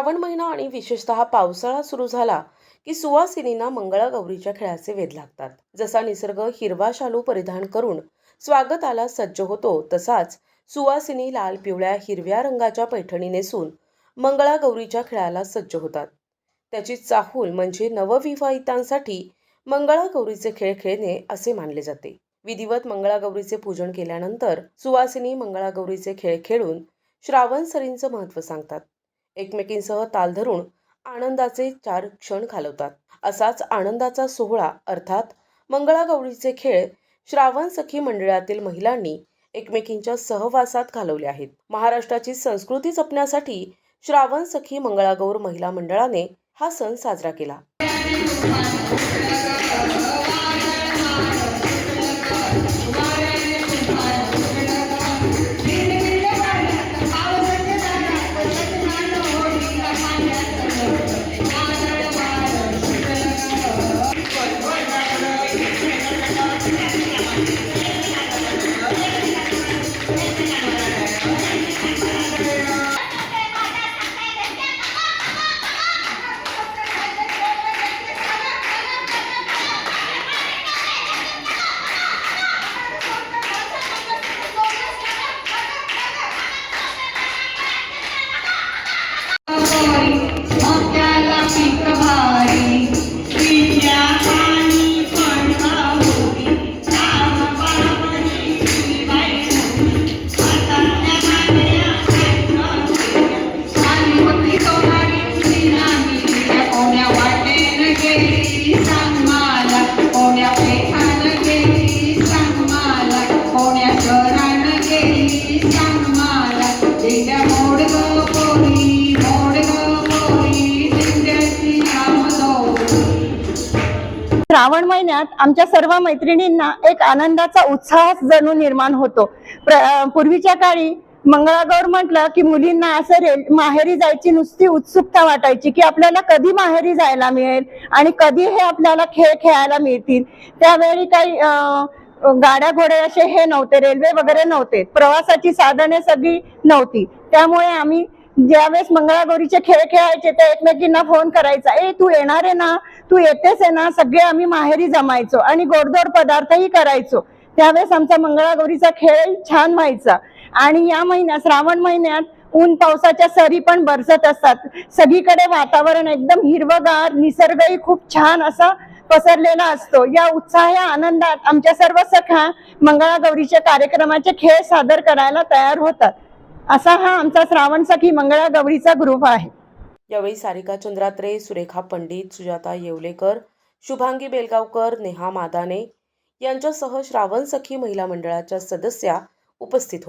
श्रावण महिना आणि विशेषतः पावसाळा सुरू झाला की सुवासिनींना मंगळागौरीच्या खेळाचे वेध लागतात. जसा निसर्ग हिरवा शालू परिधान करून स्वागताला सज्ज होतो तसाच सुवासिनी लाल पिवळ्या हिरव्या रंगाच्या पैठणी नेसून मंगळागौरीच्या खेळाला सज्ज होतात. त्याची चाहूल म्हणजे नवविवाहितांसाठी मंगळागौरीचे खेळ खेळणे असे मानले जाते. विधिवत मंगळागौरीचे पूजन केल्यानंतर सुवासिनी मंगळागौरीचे खेळ खेळून श्रावण सरींचं महत्त्व सांगतात. एकमेकींसह ताल धरून आनंदाचे चार क्षण घालवतात. असाच आनंदाचा सोहळा अर्थात मंगळागौरीचे खेळ श्रावण सखी मंडळातील महिलांनी एकमेकींच्या सहवासात घालवले आहेत. महाराष्ट्राची संस्कृती जपण्यासाठी श्रावण सखी मंगळागौर महिला मंडळाने हा सण साजरा केला. श्रावण महिन्यात आमच्या सर्व मैत्रिणींना एक आनंदाचा उत्साह जणू निर्माण होतो. प्र- पूर्वीच्या काळी मंगळागौर म्हटलं की मुलींना असं रेल माहेरी जायची नुसती उत्सुकता वाटायची की आपल्याला कधी माहेरी जायला मिळेल आणि कधी हे आपल्याला खेळ खेळायला मिळतील. त्यावेळी काही गाड्या घोडे असे हे नव्हते रेल्वे वगैरे नव्हते. प्रवासाची साधने सगळी नव्हती. त्यामुळे आम्ही ज्यावेळेस मंगळागौरीचे खेळ खेळायचे ते एकमेकींना फोन करायचा ए तू येणार आहे ना? तू येतेस आहे ना? सगळे आम्ही माहेरी जमायचो आणि गोडधोड पदार्थही करायचो. त्यावेळेस आमचा मंगळागौरीचा खेळ छान व्हायचा. आणि या महिन्यात श्रावण महिन्यात ऊन पावसाच्या सरी पण बरसत असतात. सगळीकडे वातावरण एकदम हिरवगार निसर्गही खूप छान असा पसरलेला असतो. या उत्साह आनंदात आमच्या सर्व सखा मंगळागौरीच्या कार्यक्रमाचे खेळ सादर करायला तयार होतात. असा हा आमचा श्रावण सखी मंगळागौरीचा ग्रुप आहे. यावेळी सारिका चंद्रात्रे सुरेखा पंडित सुजाता येवलेकर शुभांगी बेलगावकर नेहा मादाने यांच्यासह श्रावण सखी महिला मंडळाच्या सदस्या उपस्थित होत्या.